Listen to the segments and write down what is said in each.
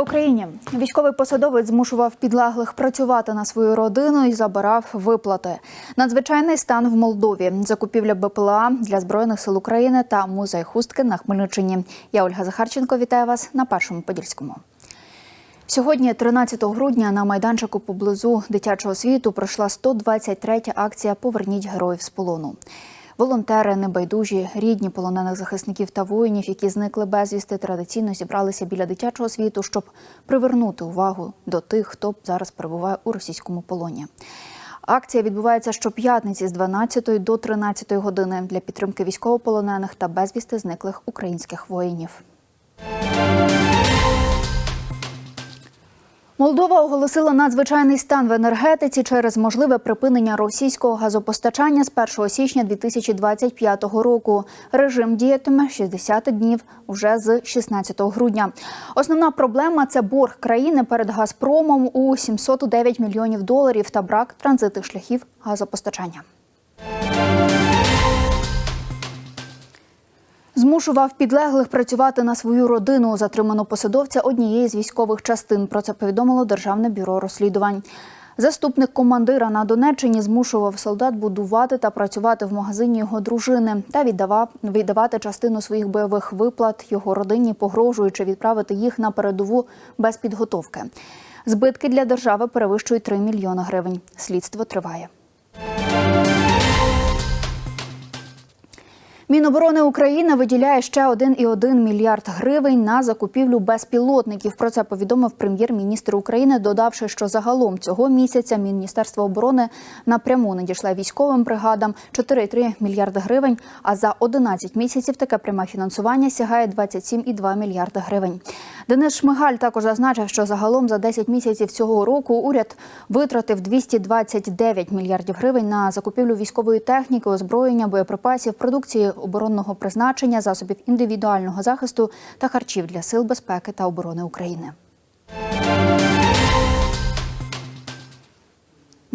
Україні військовий посадовець змушував підлеглих працювати на свою родину і забирав виплати. Надзвичайний стан в Молдові, закупівля БПЛА для збройних сил України та музей хустки на Хмельниччині. Я Ольга Захарченко вітаю вас на першому подільському. Сьогодні, 13 грудня, на майданчику поблизу дитячого світу пройшла 123-я акція Поверніть героїв з полону. Волонтери, небайдужі, рідні полонених захисників та воїнів, які зникли безвісти, традиційно зібралися біля дитячого світу, щоб привернути увагу до тих, хто зараз перебуває у російському полоні. Акція відбувається щоп'ятниці з 12 до 13 години для підтримки військовополонених та безвісти зниклих українських воїнів. Молдова оголосила надзвичайний стан в енергетиці через можливе припинення російського газопостачання з 1 січня 2025 року. Режим діятиме 60 днів вже з 16 грудня. Основна проблема це борг країни перед Газпромом у 709 мільйонів доларів та брак транзитних шляхів газопостачання. Змушував підлеглих працювати на свою родину. Затримано посадовця однієї з військових частин. Про це повідомило Державне бюро розслідувань. Заступник командира на Донеччині змушував солдат будувати та працювати в магазині його дружини та віддавав віддавати частину своїх бойових виплат його родині, погрожуючи відправити їх на передову без підготовки. Збитки для держави перевищують 3 мільйони гривень. Слідство триває. Міноборони України виділяє ще 1,1 мільярд гривень на закупівлю безпілотників. Про це повідомив прем'єр-міністр України, додавши, що загалом цього місяця Міністерство оборони напряму надійшла військовим бригадам 4,3 мільярди гривень. А за 11 місяців таке пряме фінансування сягає 27,2 мільярди гривень. Денис Шмигаль також зазначив, що загалом за 10 місяців цього року уряд витратив 229 мільярдів гривень на закупівлю військової техніки, озброєння, боєприпасів, продукції оборонного призначення, засобів індивідуального захисту та харчів для сил безпеки та оборони України.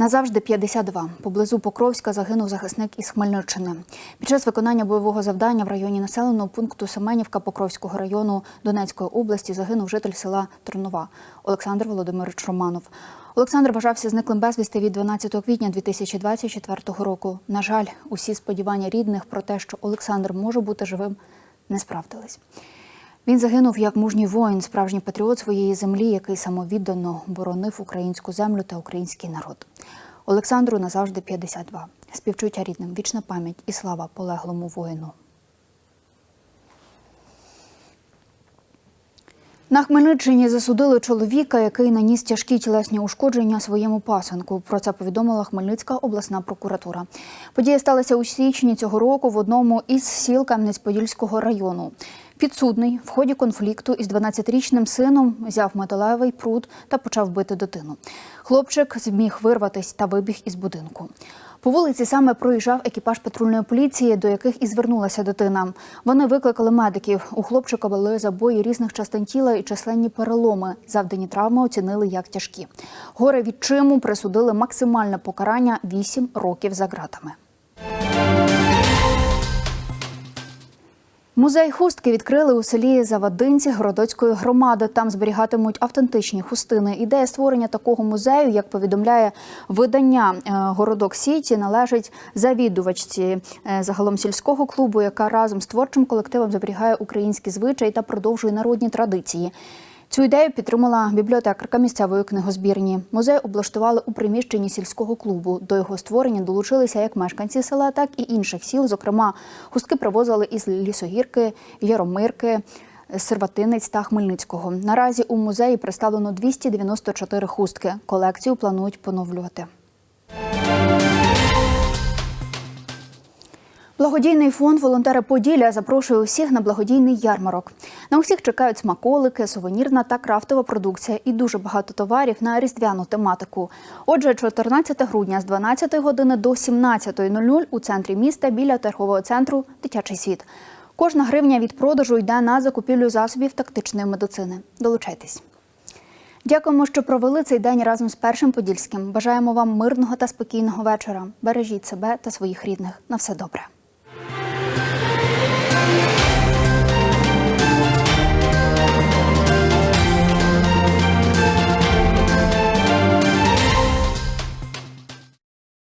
Назавжди 52. Поблизу Покровська загинув захисник із Хмельниччини. Під час виконання бойового завдання в районі населеного пункту Семенівка Покровського району Донецької області загинув житель села Тернова Олександр Володимирович Романов. Олександр вважався зниклим безвісти від 12 квітня 2024 року. На жаль, усі сподівання рідних про те, що Олександр може бути живим, не справдились. Він загинув як мужній воїн, справжній патріот своєї землі, який самовіддано боронив українську землю та український народ. Олександру назавжди 52. Співчуття рідним, вічна пам'ять і слава полеглому воїну. На Хмельниччині засудили чоловіка, який наніс тяжкі тілесні ушкодження своєму пасенку. Про це повідомила Хмельницька обласна прокуратура. Подія сталася у січні цього року в одному із сіл Кам'янець-Подільського району. Підсудний в ході конфлікту із 12-річним сином взяв металевий пруд та почав бити дитину. Хлопчик зміг вирватись та вибіг із будинку. По вулиці саме проїжджав екіпаж патрульної поліції, до яких і звернулася дитина. Вони викликали медиків. У хлопчика були забої різних частин тіла і численні переломи. Завдані травми оцінили як тяжкі. Горе відчиму присудили максимальне покарання 8 років за ґратами. Музей хустки відкрили у селі Завадинці Городоцької громади. Там зберігатимуть автентичні хустини. Ідея створення такого музею, як повідомляє видання е, Городок Сіті, належить завідувачці е, загалом сільського клубу, яка разом з творчим колективом зберігає українські звичаї та продовжує народні традиції. Цю ідею підтримала бібліотекарка місцевої книгозбірні. Музей облаштували у приміщенні сільського клубу. До його створення долучилися як мешканці села, так і інших сіл. Зокрема, хустки привозили із лісогірки, Яромирки, Серватинець та Хмельницького. Наразі у музеї представлено 294 хустки. Колекцію планують поновлювати. Благодійний фонд Волонтери Поділля запрошує усіх на благодійний ярмарок. На усіх чекають смаколики, сувенірна та крафтова продукція і дуже багато товарів на різдвяну тематику. Отже, 14 грудня з 12 години до 17.00 у центрі міста біля торгового центру Дитячий світ. Кожна гривня від продажу йде на закупівлю засобів тактичної медицини. Долучайтесь. Дякуємо, що провели цей день разом з першим подільським. Бажаємо вам мирного та спокійного вечора. Бережіть себе та своїх рідних. На все добре.